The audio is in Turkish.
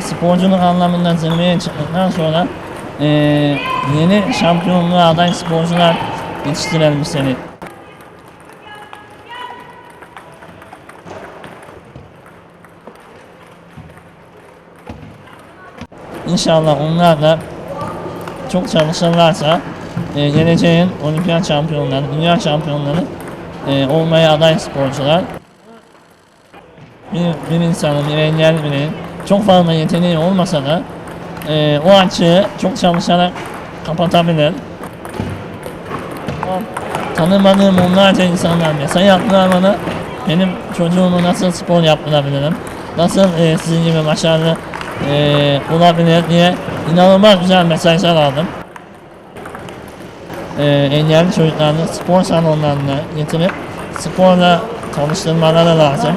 sporculuk anlamında zirveye çıktıktan sonra eee, yeni şampiyonluğa aday sporcular yetiştirelim seni. İnşallah onlar da çok çalışırlarsa eee, geleceğin olimpiyat şampiyonları, dünya şampiyonları eee, olmaya aday sporcular bir, bir insanın, bir engelli birinin çok fazla yeteneği olmasa da eee, o açığı çok çalışarak kapatabilir. Tanımadığım onlarca insanlar mesaj yaptılar bana. Benim çocuğumu nasıl spor yaptırabilirim, nasıl eee, sizin gibi başarılı eee, olabilir diye inanılmaz güzel mesajlar aldım. Eee engelli çocuklarını spor salonlarına getirip sporla tanıştırmaları lazım.